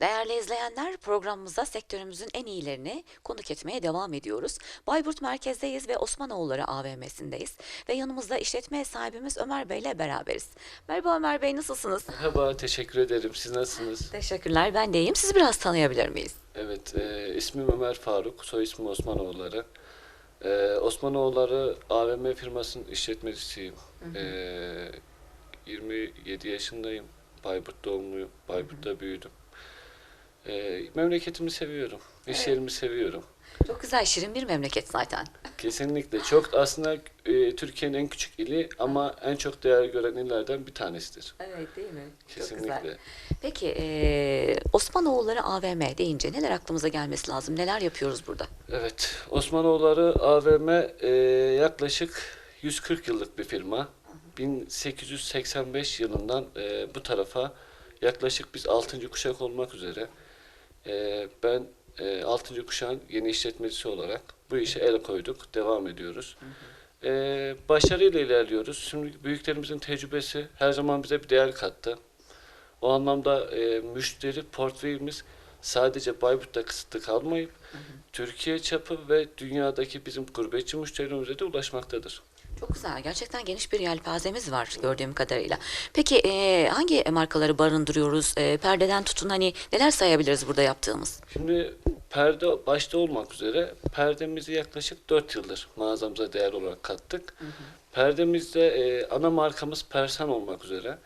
Değerli izleyenler, programımızda sektörümüzün en iyilerini konuk etmeye devam ediyoruz. Bayburt merkezdeyiz ve Osmanoğulları AVM'sindeyiz. Ve yanımızda işletme sahibimiz Ömer Bey ile beraberiz. Merhaba Ömer Bey, nasılsınız? Merhaba, teşekkür ederim. Siz nasılsınız? Teşekkürler, ben de iyiyim. Sizi biraz tanıyabilir miyiz? Evet, e, ismim Ömer Faruk, soy ismim Osmanoğulları. E, Osmanoğulları AVM firmasının işletmecisiyim. E, 27 yaşındayım. Bayburt doğumluyum. Bayburt'ta büyüdüm. E, memleketimi seviyorum. İş Evet. yerimi seviyorum. Çok güzel, şirin bir memleket zaten. Kesinlikle. Çok aslında e, Türkiye'nin en küçük ili ama en çok değer gören illerden bir tanesidir. Evet, değil mi? Kesinlikle. Peki, e, Osmanoğulları AVM deyince neler aklımıza gelmesi lazım? Neler yapıyoruz burada? Evet, Osmanoğulları AVM e, yaklaşık 140 yıllık bir firma. 1885 yılından e, bu tarafa yaklaşık biz 6. kuşak olmak üzere e, ben e, 6. kuşağın yeni işletmecisi olarak bu işe el koyduk, devam ediyoruz. E, başarıyla ilerliyoruz. Şimdi büyüklerimizin tecrübesi her zaman bize bir değer kattı. O anlamda e, müşteri portföyümüz sadece Bayburt'ta kısıtlı kalmayıp Türkiye çapı ve dünyadaki bizim gurbetçi müşterilerimize de ulaşmaktadır. Çok güzel. Gerçekten geniş bir yelpazemiz var gördüğüm kadarıyla. Peki e, hangi markaları barındırıyoruz? E, perdeden tutun hani neler sayabiliriz burada yaptığımız? Şimdi perde başta olmak üzere perdemizi yaklaşık 4 yıldır mağazamıza değer olarak kattık. Perdemizde e, ana markamız Persan olmak üzere.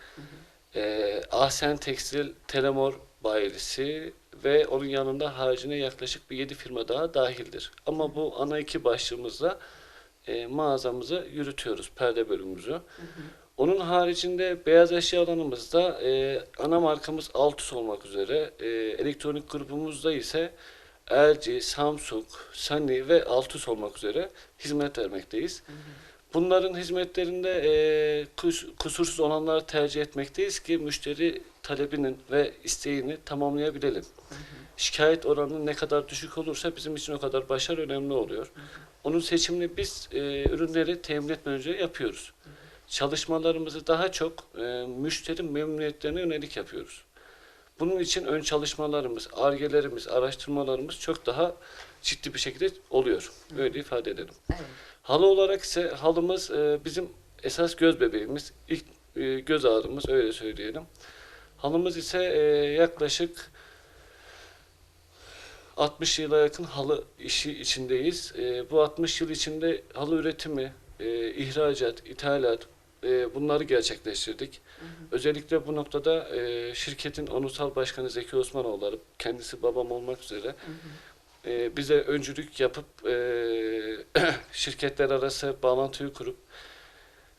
E, Ahsen Tekstil, Telemor bayilisi ve onun yanında haricinde yaklaşık bir 7 firma daha dahildir. Ama bu ana iki başlığımızla e, mağazamızı yürütüyoruz, perde bölümümüzü. Onun haricinde beyaz eşya alanımızda e, ana markamız Altus olmak üzere. E, elektronik grubumuzda ise LG, Samsung, Sony ve Altus olmak üzere hizmet vermekteyiz. Bunların hizmetlerinde e, kus- kusursuz olanları tercih etmekteyiz ki müşteri talebinin ve isteğini tamamlayabilelim. Şikayet oranı ne kadar düşük olursa bizim için o kadar başarı önemli oluyor. Onun seçimini biz e, ürünleri temin etmeden önce yapıyoruz. Çalışmalarımızı daha çok e, müşteri memnuniyetlerine yönelik yapıyoruz. Bunun için ön çalışmalarımız, argelerimiz, araştırmalarımız çok daha ciddi bir şekilde oluyor. Öyle ifade edelim. Evet. Halı olarak ise halımız e, bizim esas göz bebeğimiz, ilk e, göz ağrımız öyle söyleyelim. Halımız ise e, yaklaşık 60 yıla yakın halı işi içindeyiz. E, bu 60 yıl içinde halı üretimi, e, ihracat, ithalat e, bunları gerçekleştirdik. Özellikle bu noktada e, şirketin onursal başkanı Zeki Osmanoğulları, kendisi babam olmak üzere e, bize öncülük yapıp e, şirketler arası bağlantıyı kurup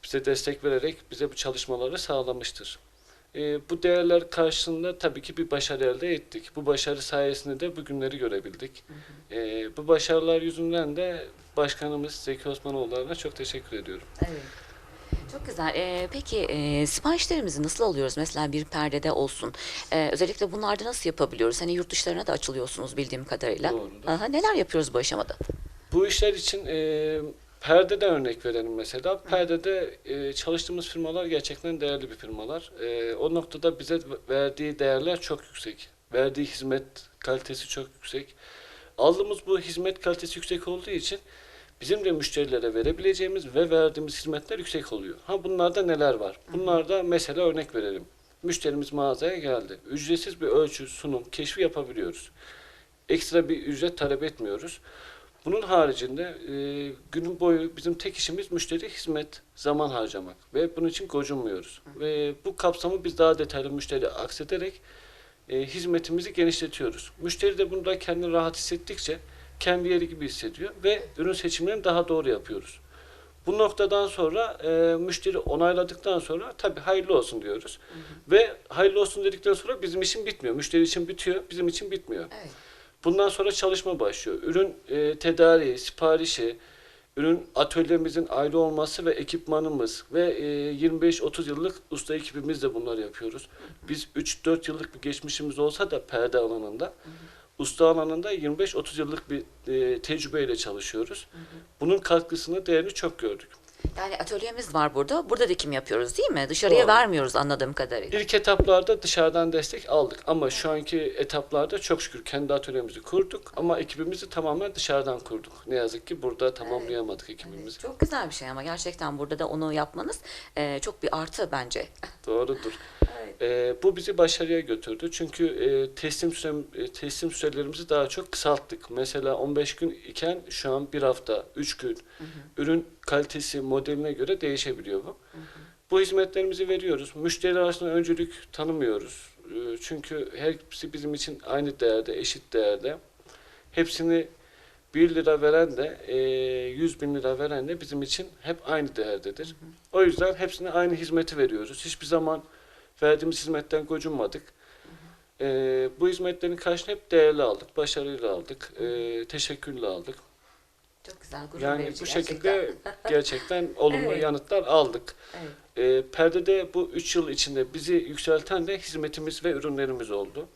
bize destek vererek bize bu çalışmaları sağlamıştır. E, bu değerler karşılığında tabii ki bir başarı elde ettik. Bu başarı sayesinde de bugünleri görebildik. E, bu başarılar yüzünden de başkanımız Zeki Osmanoğulları'na çok teşekkür ediyorum. Evet. Çok güzel. Ee, peki e, siparişlerimizi nasıl alıyoruz? Mesela bir perdede olsun. Ee, özellikle bunlarda nasıl yapabiliyoruz? Hani yurt dışlarına da açılıyorsunuz bildiğim kadarıyla. Doğrudur. Aha, neler yapıyoruz bu aşamada? Bu işler için e, perdede örnek verelim mesela. Perdede e, çalıştığımız firmalar gerçekten değerli bir firmalar. E, o noktada bize verdiği değerler çok yüksek. Verdiği hizmet kalitesi çok yüksek. Aldığımız bu hizmet kalitesi yüksek olduğu için bizim de müşterilere verebileceğimiz ve verdiğimiz hizmetler yüksek oluyor. Ha bunlarda neler var? Bunlarda mesela örnek verelim. Müşterimiz mağazaya geldi. Ücretsiz bir ölçü, sunum, keşfi yapabiliyoruz. Ekstra bir ücret talep etmiyoruz. Bunun haricinde e, günün boyu bizim tek işimiz müşteri hizmet, zaman harcamak ve bunun için gocunmuyoruz. Ve bu kapsamı biz daha detaylı müşteri aksederek e, hizmetimizi genişletiyoruz. Müşteri de bunda kendini rahat hissettikçe kendi yeri gibi hissediyor ve ürün seçimlerini daha doğru yapıyoruz. Bu noktadan sonra e, müşteri onayladıktan sonra tabii hayırlı olsun diyoruz. Ve hayırlı olsun dedikten sonra bizim için bitmiyor. Müşteri için bitiyor, bizim için bitmiyor. Evet. Bundan sonra çalışma başlıyor. Ürün e, tedariği, siparişi, ürün atölyemizin ayrı olması ve ekipmanımız ve e, 25-30 yıllık usta ekibimizle bunları yapıyoruz. Biz 3-4 yıllık bir geçmişimiz olsa da perde alanında, usta alanında 25-30 yıllık bir e, tecrübeyle çalışıyoruz. Bunun katkısını, değerini çok gördük. Yani atölyemiz var burada. Burada dikim yapıyoruz değil mi? Dışarıya Doğru. vermiyoruz anladığım kadarıyla. İlk etaplarda dışarıdan destek aldık ama şu anki etaplarda çok şükür kendi atölyemizi kurduk ama ekibimizi tamamen dışarıdan kurduk. Ne yazık ki burada tamamlayamadık ekibimizi. Çok güzel bir şey ama gerçekten burada da onu yapmanız e, çok bir artı bence. Doğrudur. Ee, bu bizi başarıya götürdü. Çünkü e, teslim sürem, e, teslim sürelerimizi daha çok kısalttık. Mesela 15 gün iken şu an bir hafta, 3 gün. Ürün kalitesi, modeline göre değişebiliyor bu. Bu hizmetlerimizi veriyoruz. Müşteri arasında öncülük tanımıyoruz. Ee, çünkü hepsi bizim için aynı değerde, eşit değerde. Hepsini 1 lira veren de, e, 100 bin lira veren de bizim için hep aynı değerdedir. O yüzden hepsine aynı hizmeti veriyoruz. Hiçbir zaman verdiğimiz hizmetten gocunmadık. Ee, bu hizmetlerin karşılığını hep değerli aldık, başarıyla aldık, e, teşekkürle aldık. Çok güzel, gurur Yani verici bu gerçekten. şekilde gerçekten olumlu Evet. yanıtlar aldık. Evet. Ee, perdede bu 3 yıl içinde bizi yükselten de hizmetimiz ve ürünlerimiz oldu.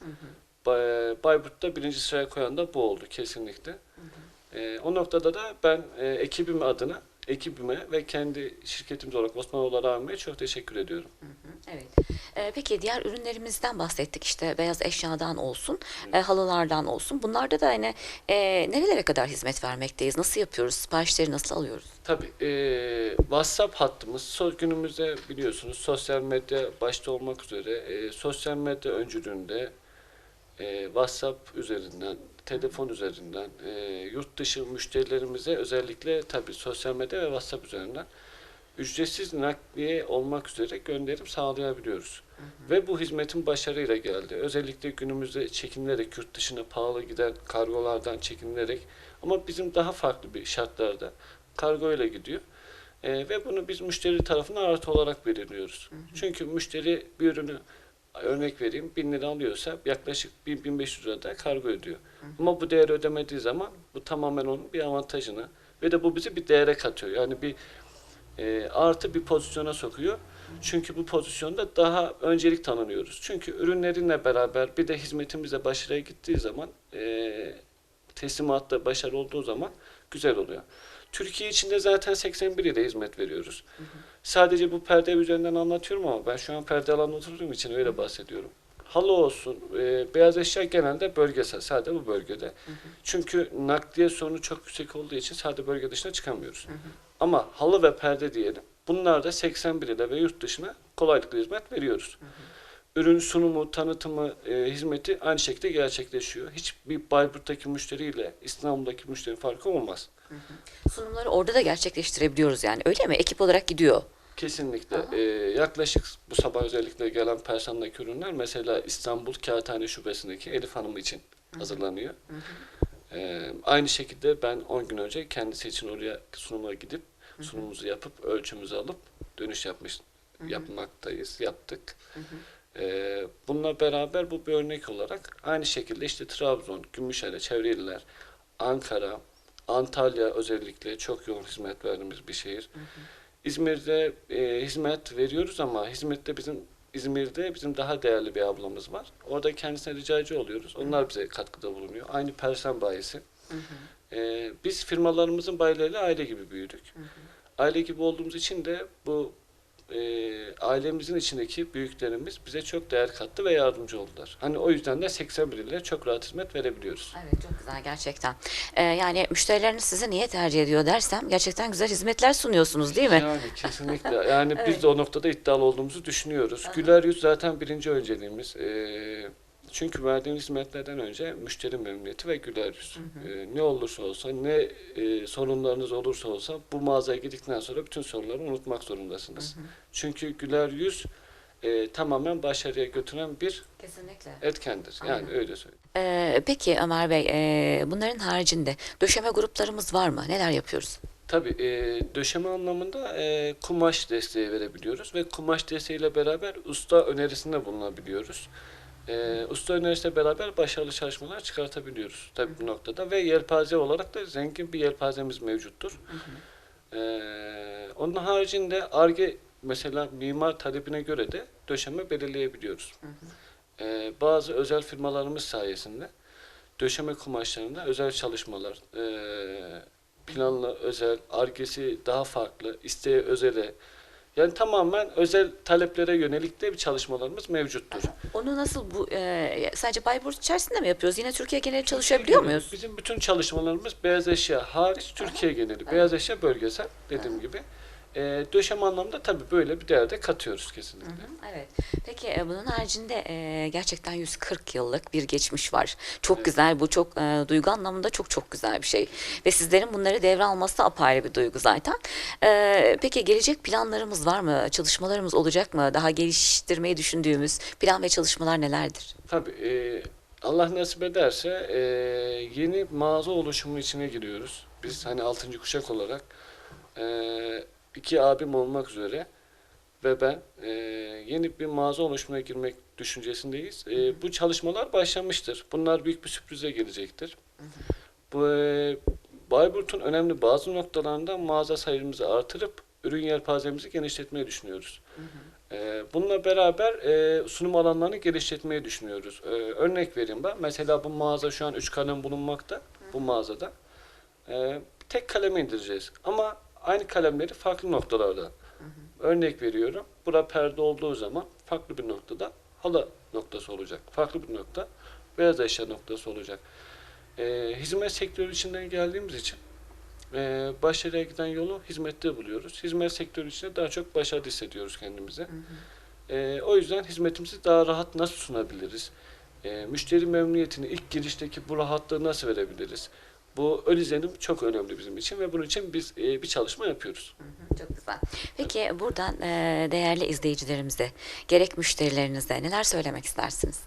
Bay- Bayburt'ta birinci sıraya koyan da bu oldu kesinlikle. Ee, o noktada da ben e, ekibim adına, ekibime ve kendi şirketimiz olarak Osmanoğlu AVM'ye çok teşekkür ediyorum. Evet. Ee, peki diğer ürünlerimizden bahsettik işte beyaz eşyadan olsun, e, halılardan olsun. Bunlarda da hani e, nerelere kadar hizmet vermekteyiz? Nasıl yapıyoruz? Siparişleri nasıl alıyoruz? Tabii e, WhatsApp hattımız so, günümüzde biliyorsunuz sosyal medya başta olmak üzere e, sosyal medya öncülüğünde e, WhatsApp üzerinden, telefon üzerinden e, yurt dışı müşterilerimize özellikle tabii sosyal medya ve WhatsApp üzerinden ücretsiz nakliye olmak üzere gönderim sağlayabiliyoruz. Ve bu hizmetin başarıyla geldi. Özellikle günümüzde çekinilerek yurt dışına pahalı giden kargolardan çekinilerek ama bizim daha farklı bir şartlarda kargo ile gidiyor. Ee, ve bunu biz müşteri tarafına artı olarak belirliyoruz. Çünkü müşteri bir ürünü örnek vereyim 1000 lira alıyorsa yaklaşık 1000-1500 lira da kargo ödüyor. Ama bu değeri ödemediği zaman bu tamamen onun bir avantajına ve de bu bizi bir değere katıyor. Yani bir e, artı bir pozisyona sokuyor. Çünkü bu pozisyonda daha öncelik tanınıyoruz. Çünkü ürünlerinle beraber bir de hizmetimizle başarıya gittiği zaman e, teslimatta başarı olduğu zaman güzel oluyor. Türkiye içinde zaten 81 ile hizmet veriyoruz. Sadece bu perde üzerinden anlatıyorum ama ben şu an perde alanında oturduğum için öyle bahsediyorum. Halı olsun, e, beyaz eşya genelde bölgesel, sadece bu bölgede. Çünkü nakliye sorunu çok yüksek olduğu için sadece bölge dışına çıkamıyoruz. Ama halı ve perde diyelim. Bunlar da 81 ile ve yurt dışına kolaylıkla hizmet veriyoruz. Ürün sunumu, tanıtımı, e, hizmeti aynı şekilde gerçekleşiyor. Hiçbir Bayburt'taki müşteriyle İstanbul'daki müşteri farkı olmaz. Sunumları orada da gerçekleştirebiliyoruz yani öyle mi? Ekip olarak gidiyor. Kesinlikle. Ee, yaklaşık bu sabah özellikle gelen personeldeki ürünler mesela İstanbul Kağıthane Şubesi'ndeki Elif Hanım için hazırlanıyor. Ee, aynı şekilde ben 10 gün önce kendisi için oraya sunuma gidip sunumumuzu yapıp ölçümüzü alıp dönüş yapmış yapmaktayız, yaptık. Ee, bununla beraber bu bir örnek olarak aynı şekilde işte Trabzon, Gümüşhane, çevre iller, Ankara, Antalya özellikle çok yoğun hizmet verdiğimiz bir şehir. İzmir'de e, hizmet veriyoruz ama hizmette bizim İzmir'de bizim daha değerli bir ablamız var. Orada kendisine ricacı oluyoruz. Onlar bize katkıda bulunuyor. Aynı Persen bayisi. E, biz firmalarımızın bayileriyle aile gibi büyüdük. Aile gibi olduğumuz için de bu e, ailemizin içindeki büyüklerimiz bize çok değer kattı ve yardımcı oldular. Hani o yüzden de 81 ile çok rahat hizmet verebiliyoruz. Evet çok güzel gerçekten. Ee, yani müşterileriniz sizi niye tercih ediyor dersem gerçekten güzel hizmetler sunuyorsunuz değil mi? Yani kesinlikle. Yani biz de o noktada iddialı olduğumuzu düşünüyoruz. Güler yüz zaten birinci önceliğimiz. Ee, çünkü verdiğimiz hizmetlerden önce müşteri memnuniyeti ve güler yüz. Ee, ne olursa olsa, ne e, sorunlarınız olursa olsa bu mağazaya gittikten sonra bütün sorunları unutmak zorundasınız. Çünkü güler yüz e, tamamen başarıya götüren bir Kesinlikle. etkendir. Yani Aynen. öyle söyleyeyim. Ee, peki Ömer Bey e, bunların haricinde döşeme gruplarımız var mı? Neler yapıyoruz? Tabii e, döşeme anlamında e, kumaş desteği verebiliyoruz ve kumaş desteğiyle beraber usta önerisinde bulunabiliyoruz. E, usta önerisiyle beraber başarılı çalışmalar çıkartabiliyoruz tabii bu noktada ve yelpaze olarak da zengin bir yelpazemiz mevcuttur. E, onun haricinde ARGE mesela mimar talebine göre de döşeme belirleyebiliyoruz. E, bazı özel firmalarımız sayesinde döşeme kumaşlarında özel çalışmalar e, Planlı, özel, argesi daha farklı, isteğe özele. Yani tamamen özel taleplere yönelik de bir çalışmalarımız mevcuttur. Onu nasıl bu e, sadece Bayburt içerisinde mi yapıyoruz? Yine Türkiye geneli çalışabiliyor muyuz? Bizim bütün çalışmalarımız beyaz eşya hariç Türkiye geneli. Beyaz eşya bölgesel dediğim gibi. E, döşeme anlamda tabii böyle bir değer de katıyoruz kesinlikle. Evet. Peki e, bunun haricinde e, gerçekten 140 yıllık bir geçmiş var. Çok güzel bu çok e, duygu anlamında çok çok güzel bir şey. Ve sizlerin bunları devralması apayrı bir duygu zaten. E, peki gelecek planlarımız var mı? Çalışmalarımız olacak mı? Daha geliştirmeyi düşündüğümüz plan ve çalışmalar nelerdir? Tabii e, Allah nasip ederse e, yeni mağaza oluşumu içine giriyoruz. Biz hani 6. kuşak olarak e, iki abim olmak üzere ve ben e, yeni bir mağaza oluşumuna girmek düşüncesindeyiz. E, bu çalışmalar başlamıştır. Bunlar büyük bir sürprize gelecektir. Bu e, Bayburt'un önemli bazı noktalarında mağaza sayımızı artırıp ürün yelpazemizi genişletmeyi düşünüyoruz. Ee, Bununla beraber e, sunum alanlarını geliştirmeyi düşünüyoruz. Ee, Örnek vereyim ben. Mesela bu mağaza şu an 3 kalem bulunmakta. Bu mağazada. Ee, Tek kaleme indireceğiz. Ama aynı kalemleri farklı noktalarda. Örnek veriyorum. Bura perde olduğu zaman farklı bir noktada halı noktası olacak. Farklı bir nokta beyaz eşya noktası olacak. Ee, hizmet sektörü içinden geldiğimiz için e, başarıya giden yolu hizmette buluyoruz. Hizmet sektörü içinde daha çok başarılı hissediyoruz kendimizi. E, o yüzden hizmetimizi daha rahat nasıl sunabiliriz? E, müşteri memnuniyetini ilk girişteki bu rahatlığı nasıl verebiliriz? Bu ön izlenim çok önemli bizim için ve bunun için biz e, bir çalışma yapıyoruz. Çok güzel. Peki buradan e, değerli izleyicilerimize, gerek müşterilerinize neler söylemek istersiniz?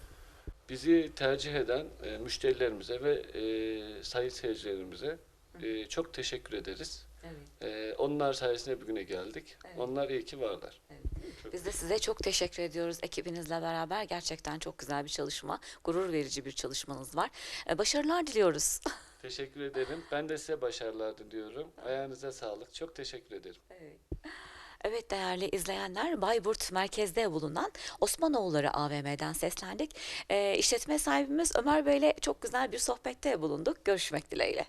Bizi tercih eden e, müşterilerimize ve e, sayın seyircilerimize e, çok teşekkür ederiz. Evet. E, onlar sayesinde bugüne geldik. Evet. Onlar iyi ki varlar. Çok Biz de size çok teşekkür ediyoruz ekibinizle beraber. Gerçekten çok güzel bir çalışma, gurur verici bir çalışmanız var. E, Başarılar diliyoruz. Teşekkür ederim. Ben de size başarılar diliyorum. Ayağınıza sağlık. Çok teşekkür ederim. Evet değerli izleyenler Bayburt merkezde bulunan Osmanoğulları AVM'den seslendik. E, işletme sahibimiz Ömer Bey'le çok güzel bir sohbette bulunduk. Görüşmek dileğiyle.